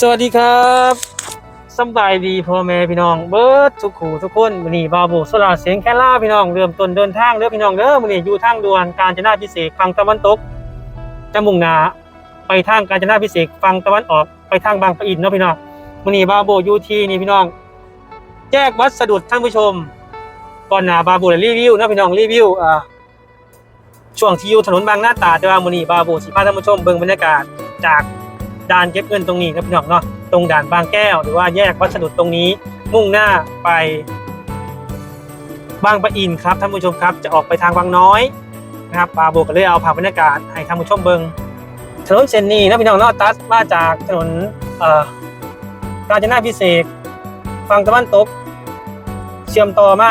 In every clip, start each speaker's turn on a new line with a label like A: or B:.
A: สวัสดีครับสบายดีพ่อแม่พี่น้อง เบิร์ดทุกขู่ทุกคนวันนี้บาวโบสลาเสียงแค่ล่าพี่น้องเริ่มต้นเดินทางเด้อพี่น้องเด้อวันนี้อยู่ทางด่วนกาญจนาพิเศษฝั่งตะวันตกจะมุ่งหน้าไปทางกาญจนาพิเศษฝั่งตะวันออกไปทางบางปะอินเนาะพี่น้องวันนี้บาวโบอยู่ที่นี่พี่น้อง แยกวัดสะดุดท่านผู้ชมก่อนหน้าบาวโบได้รีวิวเนาะพี่น้องรีวิวอ่าช่วงที่อยู่ถนนบางหน้าตาแต่ว่าวันนี้บาวโบสิพาท่านผู้ชมเบิ่งบรรยากาศจาก ด่านเก็บเงินตรงนี้ครับพี่น้องเนาะตรงด่านบางแก้ว หรือว่าแยกวัสดุตรงนี้ มุ่งหน้าไป บางปะอินครับท่านผู้ชมครับ จะออกไปทางบางน้อยนะครับปาโบก็เลยเอาภาพบรรยากาศให้ท่านผู้ชมเบิงถนนเส้นนี้นะพี่น้องเนาะตัดมาจากถนนเอ่อกาญจนาพิเศษฝั่งตะวันตก เชื่อมต่อมา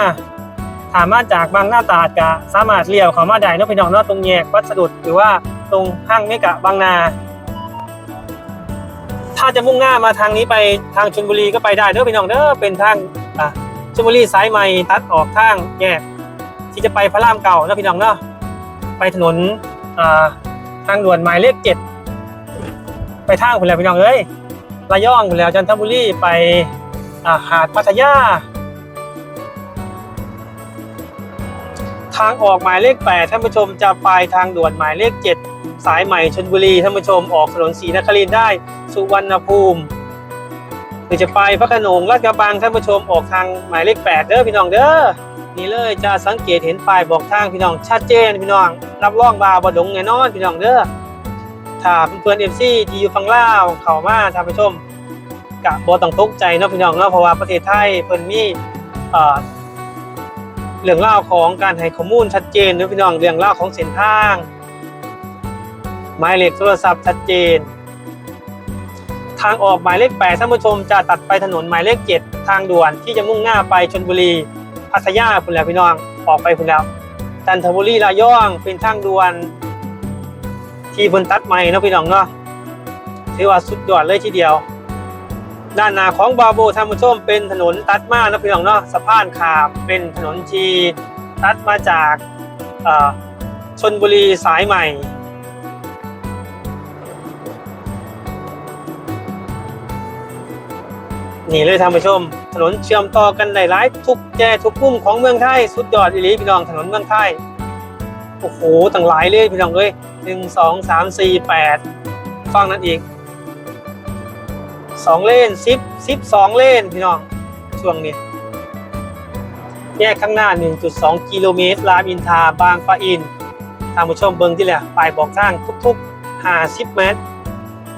A: ถามมาจากบางหน้าตาดกะสามารถเลี้ยวเข้ามาได้นาะพี่น้องเนาะตรงแยกวัสดุหรือว่าตรงห้างเมกะบางนา ถ้าจะมุ่งหน้ามาทางนี้ไปทางชลบุรีก็ไปได้เด้อพี่น้องเด้อเป็นทางอะชลบุรีสายใหม่ตัดออกทางแยกที่จะไปพระรามเก่านะพี่น้องเนาะไปถนนอ่าทางด่วนหมายเลขเจ็ดไปทางคุณแล้วพี่น้องเอ้ยระยองคุณแล้วจันทบุรีไปอ่าหาดพัทยาทางออกหมายเลขแปดท่านผู้ชมจะไปทางด่วนหมายเลขเจ็ด สายใหม่ชลบุรีท่านผู้ชมออกถนนศรีนครินทร์ได้ สุวรรณภูมิหรือจะไปพระโขนงลาดกระบังท่านผู้ชมออกทางหมายเลขแปดเด้อพี่น้องเด้อนี่เลยจะสังเกตเห็นป้ายบอกทางพี่น้องชัดเจนพี่น้องรับรองบาบดงแน่นอนพี่น้องเด้อถ้าเพื่อนเอฟซีที่อยู่ฝั่งลาวเข้ามาท่านผู้ชมกะบ่ต้องตกใจเนาะพี่น้องเนาะเพราะว่าประเทศไทยเพิ่นมีเอ่อเรื่องเล่าของการให้ข้อมูลชัดเจนนะพี่น้องเรื่องเล่าของเส้นทาง หมายเลขโทรศัพท์ชัดเจน ทางออกหมายเลขแปดท่านผู้ชมจะตัดไปถนนหมายเลขเจ็ดทางด่วนที่จะมุ่งหน้าไปชนบุรีพัทยาคุณแล้วพี่น้องออกไปคุณแล้วจันทบุรีระยองเป็นทางด่วน ที่บนตัดใหม่นะพี่น้องเนาะถือว่าสุดยอดเลยทีเดียว ด้านหน้าของบาโบท่านผู้ชมเป็นถนนตัดมานะพี่น้องเนาะสะพานขามเป็นถนนที่ตัดมาจากชนบุรีสายใหม่ นี่เลยท่านผู้ชม ถนนเชื่อมต่อกันหลายทุกแก่ทุกปุ่มของเมืองไทย สุดยอดอีหลีพี่น้องถนนเมืองไทย โอ้โหต่างหลายเลยพี่น้องเลยหนึ่งสองสามสี่แปดฟังนั้นอีกสองเลนสิบสิบสองเลนพี่น้องช่วงนี้ แยกข้างหน้า 1.2 กิโลเมตรรามอินทาบางปะอินท่านผู้ชมเบิ่งที่แหละป้ายบอกทางทุกๆ50เมตร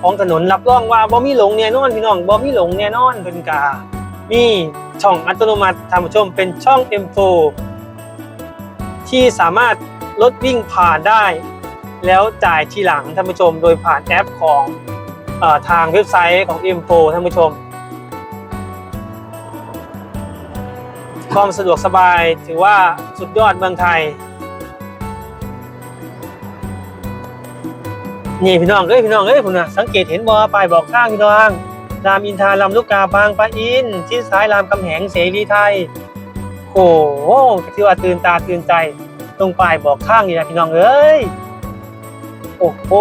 A: ของถนนรับรองว่าบ่มีหลงแน่นอนพี่น้องบ่มีหลงแน่นอนเพิ่นกามีช่องอัตโนมัติท่านผู้ชมเป็นช่อง M4 ที่สามารถรถวิ่งผ่านได้ แล้วจ่ายทีหลังท่านผู้ชม โดยผ่านแอปของออทางเว็บไซต์ของ M4 ท่านผู้ชม ความสะดวกสบายถือว่าสุดยอดเมืองไทย นี่พี่น้องเอ้ยพี่น้องเอ้ยผมนะสังเกตเห็นบอป้ายบอกทางพี่น้องรามอินทราลำลูกกาบางปะอินที่ซ้ายรามคำแหงเสรีไทยโอ้โหที่ว่าตื่นตาตื่นใจตรงป้ายบอกข้างนี่นะพี่น้องเอ้ยโอ้โห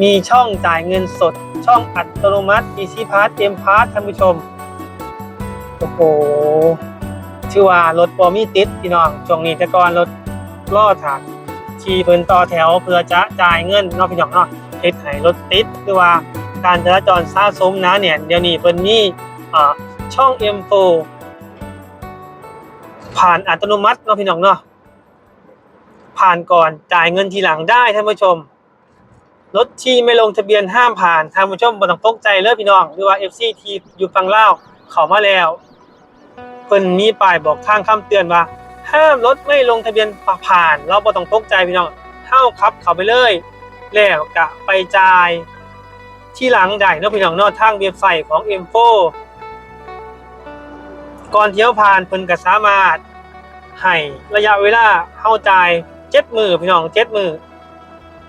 A: มีช่องจ่ายเงินสด ช่องอัตโนมัติ Easy Pass M Pass ท่านผู้ชมโอ้โหชื่อว่ารถบอมีติดพี่น้องช่วงนี้แต่ก่อนรถล่อถาก ทีเพิ่นต่อแถวเพื่อจะจ่ายเงินนาะพี่น้องเนาะเฮ็ดให้รถติดหรือว่าการจราจรซ่าสมนะเนี่ยเดี๋ยวนี้เพิ่นมีอ่าช่อง M4 ผ่านอัตโนมัติเนาะพี่น้องเนาะผ่านก่อนจ่ายเงินทีหลังได้ท่านผู้ชมรถที่ไม่ลงทะเบียนห้ามผ่านท่านผู้ชมบ่ต้องตกใจเลยพี่น้องหรือว่า FC ที่อยู่ฝั่งลาวเข้ามาแล้วเพิ่นมีป้ายบอกทางคำเตือนว่า ห้ามรถไม่ลงทะเบียนผ่าน เราบ่ต้องตกใจพี่น้องเฮ้าขับเขาไปเลย แล้วกะไปจ่ายที่หลังได้เนาะพี่น้องเนาะทางเว็บไซต์ของ M4 ก่อนเที่ยวผ่านเพิ่นก็สามารถให้ระยะเวลาเฮาจ่าย7มื้อพี่น้อง7มื้อ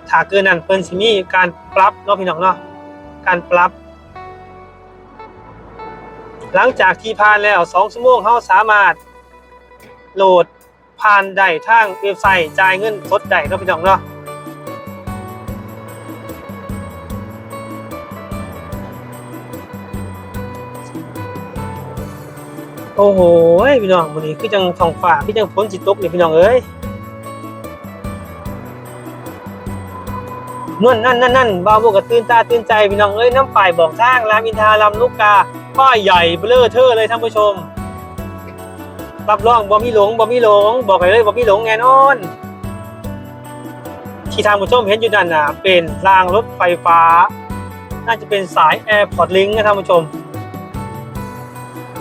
A: ถ้าเกินนั้นเพิ่นสิมีการปรับเนาะพี่น้องเนาะการปรับ หลังจากที่ผ่านแล้ว2ชั่วโมงเฮาสามารถ โหลดผ่านได้ทางเว็บไซต์จ่ายเงินสดได้ครับพี่น้องเนาะโอ้โหพี่น้องวันนี้คือจังท้องฟ้าพี่จังพ้นจิตตกเนี่ยพี่น้องเอ้ยนั่นนั่นนั่นนั่นบาวบกับตื่นตาตื่นใจพี่น้องเอ้ยน้ำป่ายบอกทางรามอินทารามลูกกาป้ายใหญ่เบลอเทอร์เลยท่านผู้ชม รับรองบ่มีหลงบ่มีหลง บอกไปเลยบ่มีหลงแน่นอน ที่ทางผู้ชมเห็นอยู่ด้านน้าเป็นรางรถไฟฟ้า น่าจะเป็นสาย Airport Link นะท่านผู้ชม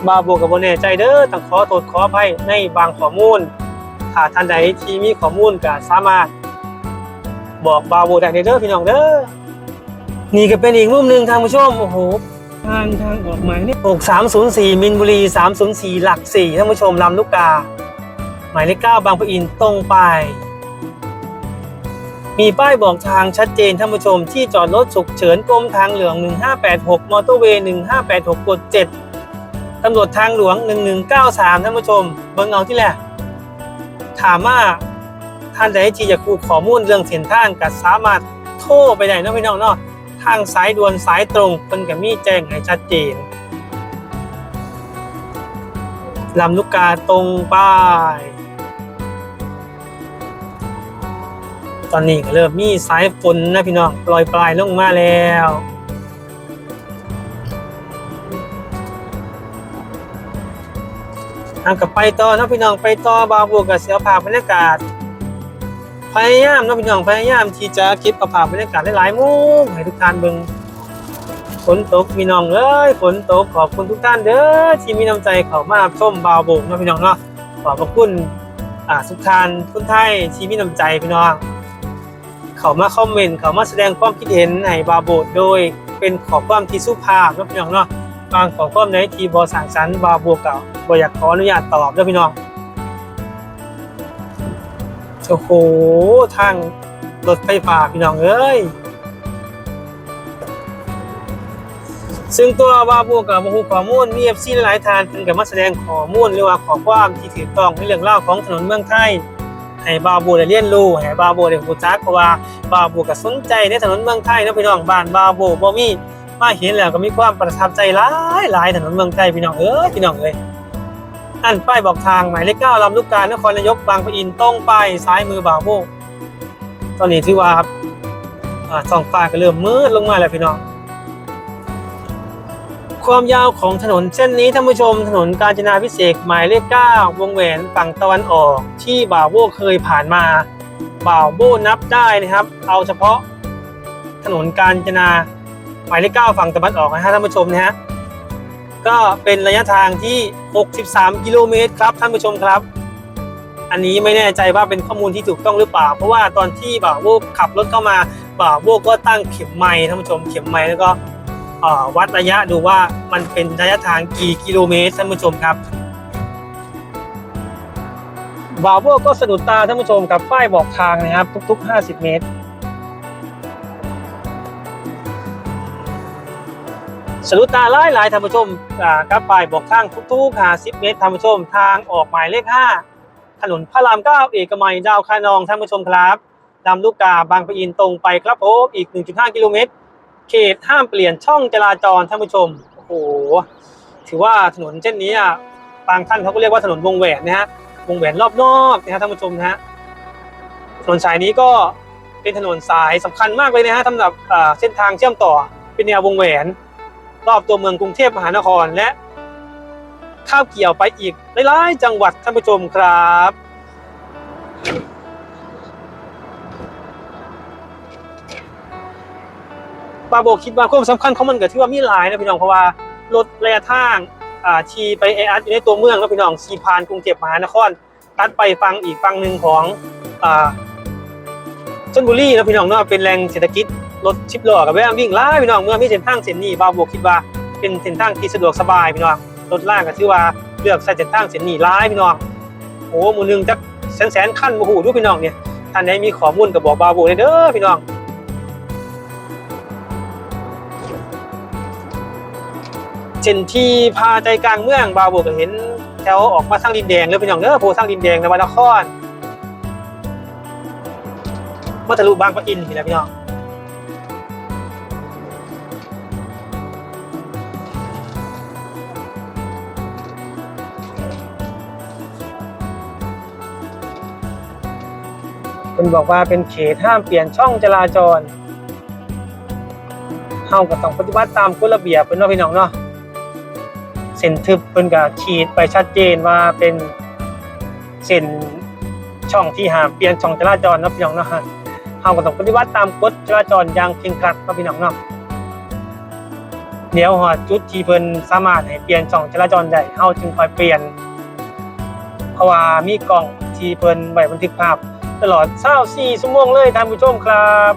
A: บาโบกับโบเน่ใจเด้อต้องขอโทษขออภัยในบางข้อมูลถ้าท่านใดที่มีข้อมูลก็สามารถ บอกบาโบได้เด้อพี่น้องเด้อนี่ก็เป็นอีกมุมหนึ่งทางผู้ชมโอ้โห ทางทางออกหมายเลข6304มินบุรี304หลัก4ท่านผู้ชมลำลูกกา หมายเลข9บางปะอินตรงไป มีป้ายบอกทางชัดเจนท่านผู้ชมที่จอดรถฉุกเฉินกรมทางหลวง 1586 มอเตอร์เวย์1586กด7ตำรวจทางหลวง 1193 ท่านผู้ชม เบิ่งเอาที่แหละ ถามว่าท่านใดที่จะคูข้อมูลเรื่องเส้นทางก็สามารถโทรไปได้นาะพี่น้องเนาะ ทางสายด่วนสายตรงเพิ่นก็มีแจ้งให้ชัดเจนลำลูกกาตรงป้าย ตอนนี้ก็เริ่มมีสายฝนนะพี่น้องปล่อยปลายลงมาแล้วทางกับไปต่อนะพี่น้องไปต่อบาบวกกับเสียวผาบรรยากาศ พยายามนะพี่น้องพยายามที่จะเก็บเอาภาพบรรยากาศหลายๆมุมให้ทุกท่านเบิ่งฝนตกพี่น้องเอ้ยฝนตกขอบคุณทุกท่านเด้อที่มีน้ำใจเข้ามาชมบาวโบกนะพี่น้องเนาะขอบพระคุณอ่าทุกท่านทุกท่านที่มีน้ำใจพี่น้อง เขามาคอมเมนต์เขามาแสดงความคิดเห็นในบาโบดโดยเป็นขอความที่สุภาพนะพี่น้องเนาะบางขอความในที่บอสั่งสรรบาโบเก่าบอยากขออนุญาตตอบเด้อพี่น้อง โอ้โหทางรถไฟฟ้าพี่น้องเอ้ย ซึ่งตัวบาโบกับบฮูข้อมูลมีเอฟซีหลายๆทานเป็นกับมาแสดงข้อมูลหรือว่าขอความที่ถูกต้องในเรื่องเล่าของถนนเมืองไทยให้บาบูได้เรียนรู้ให้บาบูได้รู้จักเพราะว่าบาบูก็สนใจในถนนเมืองไทยนะพี่น้องบ้านบาบูบ่มีมาเห็นแล้วก็มีความประทับใจหลายหลายถนนเมืองไทยพี่น้องเอ้ยพี่น้องเอ้ย อันป้ายบอกทางหมายเลขเก้าลำลูกกานครนายกบางปะอินตรงไปซ้ายมือบ่าวโบูตอนนี้ถือว่าอ่าท้องฟ้าก็เริ่มมืดลงมาแล้วพี่น้องความยาวของถนนเส้นนี้ท่านผู้ชมถนนกาญจนาพิเศษหมายเลข9วงแหวนฝั่งตะวันออก ที่บ่าวโบเคยผ่านมา บ่าวโบนับได้นะครับ เอาเฉพาะถนนกาญจนาหมายเลข9ฝั่งตะวันออกนะฮะท่านผู้ชมนะฮะ ก็เป็นระยะทางที่ 63 กิโลเมตรครับท่านผู้ชมครับ อันนี้ไม่แน่ใจว่าเป็นข้อมูลที่ถูกต้องหรือเปล่า เพราะว่าตอนที่บ่าวโบขับรถเข้ามาบ่าวโบก็ตั้งเข็มไม้ท่านผู้ชมเข็มไม้แล้วก็วัดระยะดูว่ามันเป็นระยะทางกี่กิโลเมตรท่านผู้ชมครับบ่าโวก็สะดุดตาท่านผู้ชมกับป้ายบอกทางนะครับทุก ๆ 50 เมตร สะดุดตาหลายหลายๆท่านผู้ชมอ่ากับป้ายบอกทางทุกๆ50เมตรท่านผู้ชมทางออกหมายเลข5ถนนพระราม9เอกมัยดาวคานองท่านผู้ชมครับลำลูกกาบางปะอินตรงไปครับผมอีก 1.5 กิโลเมตร เขตห้ามเปลี่ยนช่องจราจรท่านผู้ชมโอ้โหถือว่าถนนเช่นนี้อะบางท่านเขาก็เรียกว่าถนนวงแหวนนะฮะวงแหวนรอบนอกนะฮะท่านผู้ชมนะฮะถนนสายนี้ก็เป็นถนนสายสำคัญมากเลยนะฮะสำหรับเส้นทางเชื่อมต่อเป็นแนววงแหวน รอบตัวเมืองกรุงเทพมหานครและ ข้าวเกี่ยวไปอีกหลายๆจังหวัดท่านผู้ชมครับบาโบคิดว่าความสำคัญของมันก็ที่ว่ามีหลายนะพี่น้องเพราะว่าลดระยะทางอ่าชีไปเออัดอยู่ในตัวเมืองแล้วพี่น้องชีพานกรุงเทพมหานคร ตัดไปฟังอีกฟังหนึ่งของอชลบุรีนะพี่น้องเนาะเป็นแหล่งเศรษฐกิจ รถชิปล้อกับแวะวิ่งหลาพี่น้องเมื่อมีเส้นทางเส้นนี้บาโบคิดว่าเป็นเส้นทางที่สะดวกสบายพี่น้องรถล่างก็ถือว่าเลือกใช้เส้นทางเส้นนี้หลาพี่น้องโอ้หมือหนึงจักแสนแสนขั้นโอ้โหดูพี่น้องเนี่ยท่านไหนมีข้อมูลก็บอกบาโบเลยเด้อพี่น้องเช่นที่พาใจกลางเมืองบาวโบก็เห็นแถวออกมาสร้างดินแดงเลยพี่น้องเด้อโพสร้างดินแดงในวันนครมาทะลุบางปะอินนี่แหละพี่น้อง คุณบอกว่าเป็นเขตห้ามเปลี่ยนช่องจราจรเฮาก็ต้องปฏิบัติตามกฎระเบียบเพิ่นเนาะพี่น้องเนาะเส้นทึบเพิ่นก็ขีดไปชัดเจนว่าเป็นเส้นช่องที่ห้ามเปลี่ยนช่องจราจรเนาะพี่น้องเนาะเฮาก็ต้องปฏิบัติตามกฎจราจรอย่างเคร่งครัดเนาะพี่น้องเนาะเดี๋ยวฮอดจุดที่เพิ่นสามารถให้เปลี่ยนช่องจราจรได้เฮาจึงค่อยเปลี่ยน เพราะว่ามีกล้องที่เพิ่นไว้บันทึกภาพ ตลอด24ชั่วโมงเลยท่านผู้ชมครับ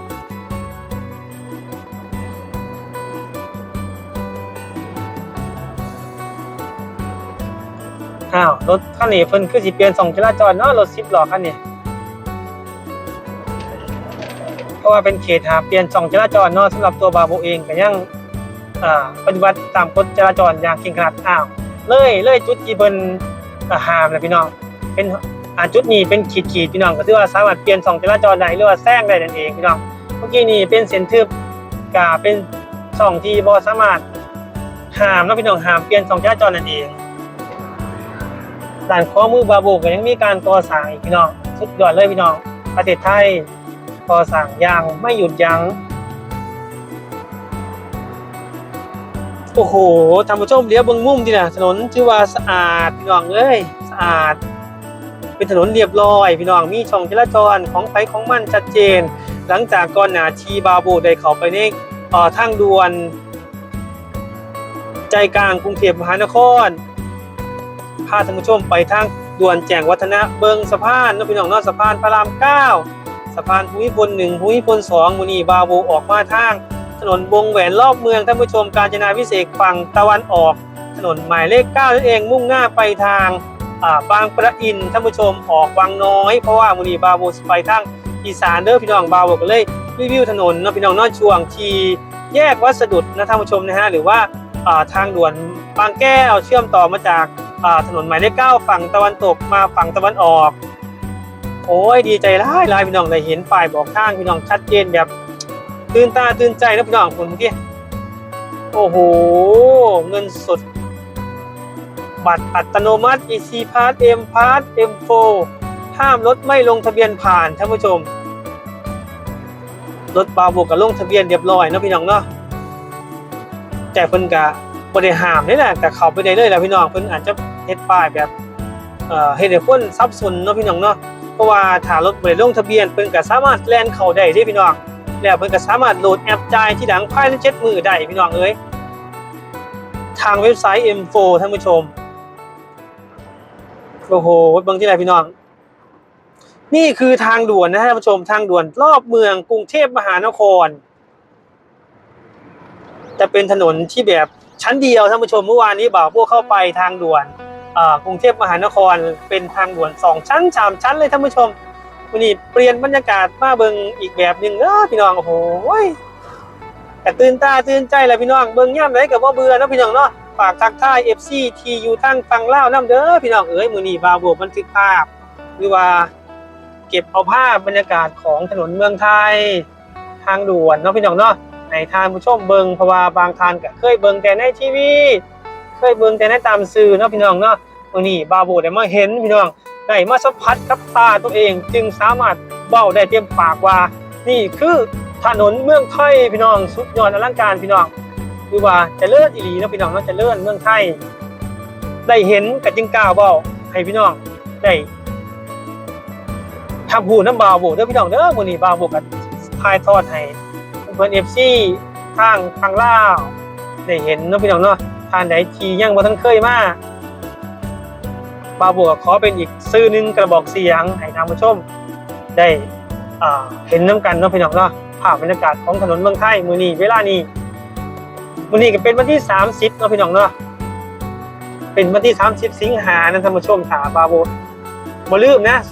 A: อ้าวรถคันนี้เพิ่นคือสิเปลี่ยนสองจราจรเนาะรถ10ล้อคันนี้เพราะว่าเป็นเขตหาเปลี่ยนสองจราจรเนาะสำหรับตัวบาโบเองก็ยังอ่าปฏิบัติตามกฎจราจรอย่างเคร่งครัดอ้าวเลยเลยจุดที่เพิ่นห้ามนะพี่น้องเป็น อ่าจุดนี้เป็นขีดขีดพี่น้องก็ถือว่าสามารถเปลี่ยนสองจราจรได้หรือว่าแซงได้นั่นเองพี่น้องเมื่อกี้นี่เป็นเส้นทึบก็เป็นช่องที่บ่สามารถห้ามเนาะพี่น้องห้ามเปลี่ยนสองจราจรนั่นเองด่านข้อมือบาโบก็ยังมีการก่อสร้างอีกพี่น้องสุดยอดเลยพี่น้องประเทศไทยก่อสร้างอย่างไม่หยุดยัง้งโอ้โหท่านผู้ชมเลี้ยวเบิ่งมุมดีนะถนนชื่อว่าสะอาดพี่น้องเอ้ยสะอาด เป็นถนนเรียบร้อย พี่น้องมีช่องจราจรของไฟของมันชัดเจน หลังจากก่อนหน้าทีบาโบได้เข้าไปในเอ่อทางด่วน ใจกลางกรุงเทพมหานครพาท่านผู้ชมไปทางด่วนแจ้งวัฒนะเบิงสะพานนพี่น้องนาะสะพานพระรามเก้าสะพานภูมิพลหนึ่งภูมิพลสองมูนีบาโวออกมาทาง ถนนวงแหวนรอบเมืองท่านผู้ชมกาญจนาพิเศษฝั่งตะวันออก ถนนหมายเลขเก้านั่นเองมุ่งหน้าไปทาง บางประอินท่านผู้ชมออกวังน้อย เพราะว่ามูนีบาโวสิไปทางอีสานเด้อพี่น้องบาวก็เลยรีวิวถนนเนาะพี่น้องนาะช่วงทีแยกวัสดุนะท่านผู้ชมนะฮะหรือว่าทางด่วนบางแก้วเชื่อมต่อมาจากถนนหมายเลขเก้าฝั่งตะวันตกมาฝั่งตะวันออก โอ้ยดีใจร้ายร้ายพี่น้องได้เห็นป้ายบอกทางพี่น้องชัดเจนแบบตื่นตาตื่นใจนะพี่น้องผมเมื่อกี้โอ้โห เงินสด บัตรอัตโนมัติ EC Pass M Pass M4 ห้ามรถไม่ลงทะเบียนผ่านท่านผู้ชม รถบาโบกับลงทะเบียนเรียบร้อยนะพี่น้องเนาะแต่เพิ่นกะบริหามนี่แหละแต่เขาไปได้เลยแหละพี่น้องเพิ่นอาจจะเฮ็ดป้ายแบบเอ่อเฮ็ดให้คนซับซ้อนเนาะพี่น้องเนาะเพราะว่าถ้ารถบ่ได้ลงทะเบียนเพิ่นก็สามารถแล่นเข้าได้เด้พี่น้องแล้วเพิ่นก็สามารถโหลดแอปจ่ายที่หลังภายใน7มือได้พี่น้องเอ้ยทางเว็บไซต์ M4 ท่านผู้ชม โอ้โหเบิ่งที่ไหนพี่น้อง นี่คือทางด่วนนะท่านผู้ชมทางด่วนรอบเมืองกรุงเทพมหานคร จะเป็นถนนที่แบบชั้นเดียวท่านผู้ชมเมื่อวานนี้บ่าวพวกเข้าไปทางด่วนกรุงเทพมหานครเป็นทางด่วนสองชั้นสามชั้นเลยท่านผู้ชมวันนี้เปลี่ยนบรรยากาศมาเบิงอีกแบบหนึ่งเออพี่น้องโอ้โหแต่ตื่นตาตื่นใจแหละพี่น้องเบิงย่ำไหนกับว่าเบื่อนะพี่น้องเนาะ ฝากทักทาย FC ที่อยู่ทางฟังเล่าน้ำเด้อพี่น้องเอ้ยมือนีบาวบวกบันทึกภาพ หรือว่าเก็บเอาภาพบรรยากาศของถนนเมืองไทย ทางด่วนเนาะพี่น้องเนาะให้ทานผู้ชมเบิงเพราะว่าบางทานก็เคยเบิงแต่ในทีวีเคยเบิงแต่ในตามสื่อเนาะพี่น้องเนาะวันนี้บาโบได้มาเห็นพี่น้องได้มาสัมผัสกับตาตัวเองจึงสามารถเบ้าได้เต็มปากว่า นี่คือถนนเมืองไทยพี่น้องสุดยอดอลังการพี่น้อง คือว่าเจะเลื่อนอีหลีเนาะพี่น้องเนาะเจะเลื่อนเมืองไทยได้เห็นกับจึงกล้าวบ้าให้พี่น้องได้ทำหูน้ำบาโบเด้อพี่น้องเด้อวันนี้บาโบกับพายทอดให้เพื่อนเอฟซีทางทางลาวได้เห็นเนาะพี่น้องเนาะทานไหนทียังบ่ทันเคยมาบาวบัวขอเป็นอีกซื่อนึงกระบอกเสียงให้ทางผู้ชมได้เห็นน้ำกันเนาะพี่น้องเนาะภาพบรรยากาศของถนนเมืองไทยมื้อนี้เวลานี้ มื้อนี้ก็เป็นวันที่ 30เนาะพี่น้องเนาะเป็นวันที่ 30 สิงหานะท่านผู้ชมถาบาโบบ่ลืมนะ 2565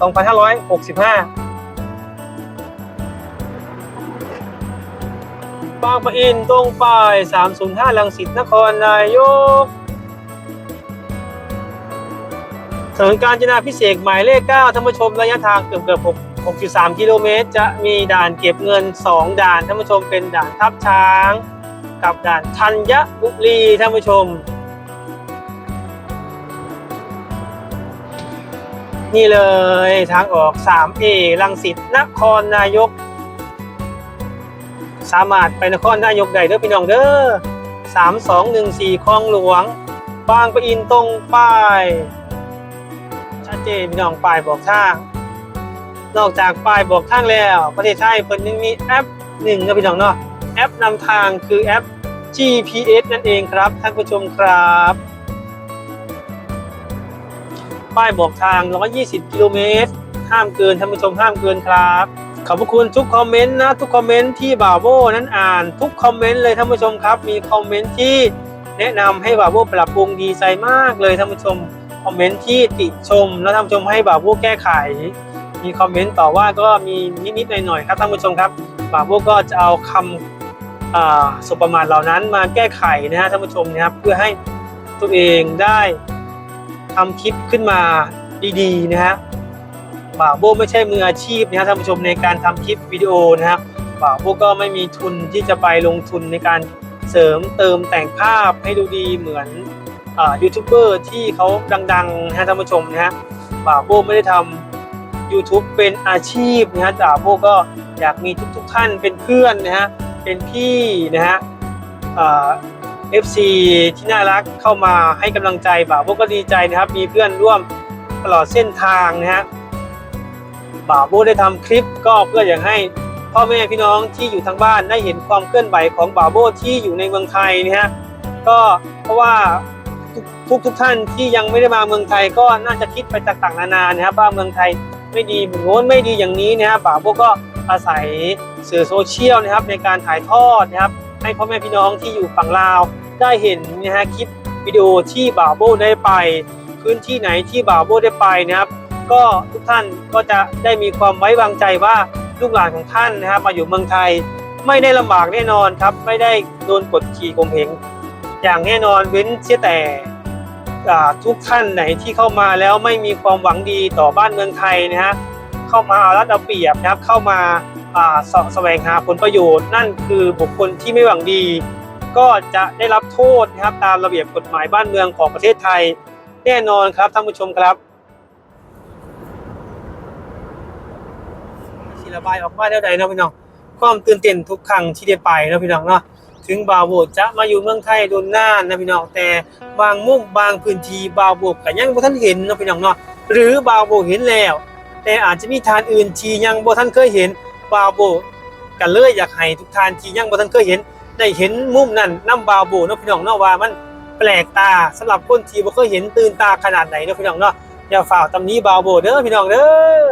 A: บางปะอินตรงไป305ลังสิตนครนายกถนนกาญจนาพิเศษหมายเลข 9ท่านผู้ชมระยะทางเกือบเกือบ6 6.3 กิโลเมตร จะมีด่านเก็บเงิน 2 ด่านท่านผู้ชมเป็นด่านทับช้าง กับด่านธัญบุรีท่านผู้ชม นี่เลยทางออก 3A ลังสิตนครนายก สามารถไปนครนายกได้เด้อพี่น้องเด้อ3214คลองหลวง บางปะอินตรงป้ายชัดเจนพี่น้องป้ายบอกทางนอกจากป้ายบอกทางแล้ว ประเทศไทยเพิ่นยังมีแอปหนึ่งนะพี่น้องเนาะ แอปนำทางคือแอป GPS นั่นเองครับท่านผู้ชมครับ ป้ายบอกทาง 120 กิโลเมตร ห้ามเกินท่านผู้ชมห้ามเกินครับ ขอบพระคุณทุกคอมเมนต์นะ ทุกคอมเมนต์ที่บ่าวโบนั้นอ่าน ทุกคอมเมนต์เลยท่านผู้ชมครับ มีคอมเมนต์ที่แนะนำให้บ่าวโบปรับปรุงดีใจมากเลยท่านผู้ชม คอมเมนต์ที่ติชม แล้วท่านผู้ชมให้บ่าวโบแก้ไข มีคอมเมนต์ต่อว่าก็มีนิดๆหน่อยๆครับท่านผู้ชมครับบ่าวโบก็จะเอาคำอ่า สบประมาทเหล่านั้นมาแก้ไขนะฮะท่านผู้ชมนะครับเพื่อให้ตัวเองได้ทำคลิปขึ้นมาดีๆนะฮะบ่าวโบไม่ใช่มืออาชีพนะครับท่านผู้ชมในการทำคลิปวิดีโอนะครับบ่าวโบก็ไม่มีทุนที่จะไปลงทุนในการเสริมเติมแต่งภาพให้ดูดีเหมือนยูทูบเบอร์ที่เขาดังๆนะฮะท่านผู้ชมนะฮะบ่าวโบไม่ได้ทำ YouTube เป็นอาชีพนะฮะบ่าวโบก็อยากมีทุกๆท่านเป็นเพื่อนนะฮะ เป็นพี่นะฮะอ่า FC ที่น่ารักเข้ามาให้กำลังใจบ่าวโบก็ดีใจนะครับ มีเพื่อนร่วมตลอดเส้นทางนะฮะบ่าวโบได้ทำคลิปก็เพื่ออยากให้พ่อแม่พี่น้องที่อยู่ทางบ้านได้เห็นความเคลื่อนไหวของบ่าวโบที่อยู่ในเมืองไทยนะฮะก็เพราะว่าทุกทุกท่านที่ยังไม่ได้มาเมืองไทยก็น่าจะคิดไปต่างๆนานานะครับว่าเมืองไทยไม่ดีเหมือนโน้นไม่ดีอย่างนี้นะครับบ่าวโบก็อาศัย สื่อโซเชียลนะครับในการถ่ายทอดนะครับให้พ่อแม่พี่น้องที่อยู่ฝั่งลาว ได้เห็นนะฮะคลิปวิดีโอที่บ่าวโบได้ไป พื้นที่ไหนที่บ่าวโบได้ไปนะครับ ก็ทุกท่านก็จะได้มีความไว้วางใจว่าลูกหลานของท่านนะครับมาอยู่เมืองไทย ไม่ได้ลำบากแน่นอนครับ ไม่ได้โดนกดขี่ข่มเหงอย่างแน่นอนเว้นเสียแต่ทุกท่านไหนที่เข้ามาแล้วไม่มีความหวังดีต่อบ้านเมืองไทยนะฮะเข้ามาเอารัดเอาเปรียบนะครับเข้ามา สาะแสวงหาผลประโยชน์ นั่นคือบุคคลที่ไม่หวังดี ก็จะได้รับโทษนะครับตามระเบียบกฎหมายบ้านเมืองของประเทศไทย แน่นอนครับท่านผู้ชมครับสิระบายออกมาเท่าใดนะพี่น้องความตื่นเต้นทุกครั้งที่ได้ไปนะพี่น้องเนาะถึงบาโบจะมาอยู่เมืองไทยโดนนานนะพี่น้องแต่บางมุมบางพื้นที่บาโบก็ยังบ่ทันเห็นนะพี่น้องเนาะหรือบาโบเห็นแล้ว แต่อาจจะมีทานอื่นที่ยังบ่ทันเคยเห็น บาวโบกก็เลยอยากให้ทุกท่านที่ยังบ่ทันเคยเห็น ได้เห็นมุมนั้นนํบาวโบเนาะพี่น้องเนาะว่ามันแปลกตาสำหรับคนที่บ่เคยเห็นตื่นตาขนาดไหนเนาะพี่น้องเนาะอย่าฝ่าตำนี้บาวโบเด้อพี่น้องเด้อ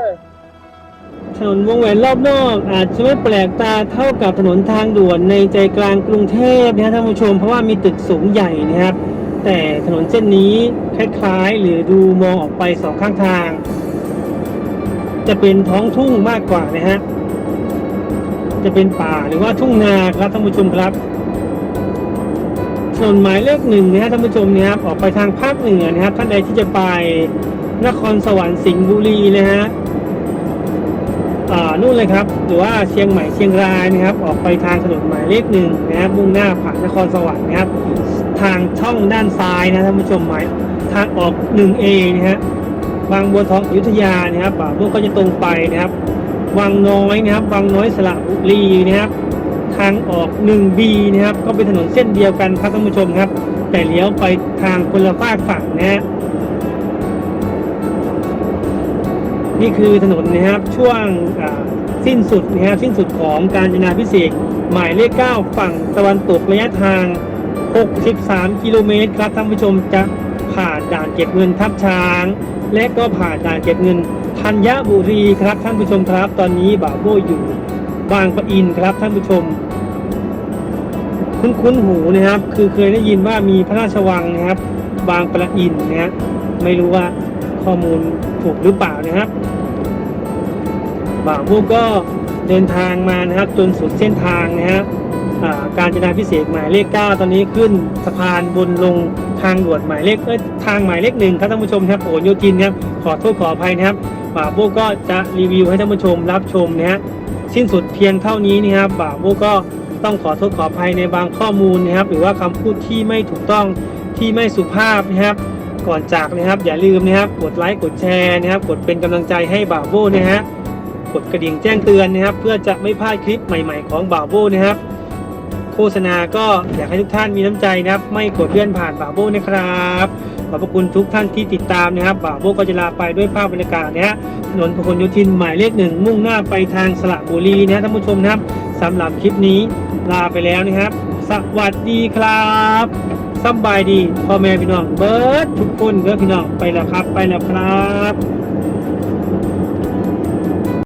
A: ถนนวงแหวนรอบนอกอาจจะไม่แปลกตาเท่ากับถนนทางด่วนในใจกลางกรุงเทพนะท่านผู้ชมเพราะว่ามีตึกสูงใหญ่นะครับ แต่ถนนเส้นนี้คล้ายๆ หรือดูมองออกไปสองข้างทาง จะเป็นท้องทุ่งมากกว่านะฮะ จะเป็นป่าหรือว่าทุ่งนาครับท่านผู้ชมครับถนนหมายเลขหนึ่งนะฮะท่านผู้ชมนะครับออกไปทางภาคเหนือนะครับท่านใดที่จะไปนครสวรรค์สิงห์บุรีนะฮะอ่านู่นเลยครับ หรือว่าเชียงใหม่เชียงรายนะครับ ออกไปทางถนนหมายเลขหนึ่งนะครับมุ่งหน้าผ่านนครสวรรค์นะครับ ทางช่องด้านซ้ายนะท่านผู้ชมหมายทางออก 1A นะฮะบางบัวทองอยุธยานะครับบ่าวพวกก็จะตรงไปนะครับ วังน้อยนะครับวังน้อยสระบุรีนะครับทางออก 1B นะครับ ก็เป็นถนนเส้นเดียวกันครับท่านผู้ชมครับ แต่เลี้ยวไปทางคนละฝากฝั่งนะฮะนี่คือถนนนะครับช่วงสิ้นสุดนะครับสิ้นสุดของการจนาพิเศษหมายเลข 9 ฝั่งตะวันตกระยะทาง 63 กิโลเมตรครับท่านผู้ชมจะผ่านด่านเก็บเงินทับช้าง และก็ผ่านด่านเก็บเงิน ธัญบุรีครับท่านผู้ชมครับ ตอนนี้บ่าวโบอยู่บางปะอินครับท่านผู้ชม คุ้นคุ้นหูนะครับ คือเคยได้ยินว่ามีพระราชวังนะครับ บางปะอินนะฮะไม่รู้ว่าข้อมูลถูกหรือเปล่านะครับบ่าวมุกก็เดินทางมานะครับจนสุดเส้นทางนะฮะการจนาพิเศษหมายเลข 9 ตอนนี้ขึ้นสะพานบนลงทางด่วนหมายเลขเอ้ยทางหมายเลขหนึ่งครับท่านผู้ชมครับโอนโยจินครับขอโทษขออภัยนะครับบ่าวมุกก็จะรีวิวให้ท่านผู้ชมรับชมนะฮะสิ้นสุดเพียงเท่านี้นะครับบ่าวมุกก็ต้องขอโทษขออภัยในบางข้อมูลนะครับ หรือว่าคำพูดที่ไม่ถูกต้องที่ไม่สุภาพนะครับ ก่อนจากนะครับอย่าลืมนะครับกดไลค์กดแชร์นะครับ กดเป็นกำลังใจให้บ่าวโบนะฮะกดกระดิ่งแจ้งเตือนนะครับ เพื่อจะไม่พลาดคลิปใหม่ๆของบ่าวโบนะครับโฆษณาก็อยากให้ทุกท่านมีน้ำใจนะครับ ไม่กดเลื่อนผ่านบ่าวโบนะครับ ขอบพระคุณทุกท่านที่ติดตามนะครับบ่าวโบก็จะลาไปด้วยภาพบรรยากาศนะฮะถนนพหลโยธินหมายเลขหนึ่งมุ่งหน้าไปทางสระบุรีนะท่านผู้ชมนะครับสำหรับคลิปนี้ลาไปแล้วนะครับ สวัสดีครับสบายดีพ่อแม่พี่น้องเบิร์ดทุกคนเด้อพี่น้องไปแล้วครับ ไปแล้วครับ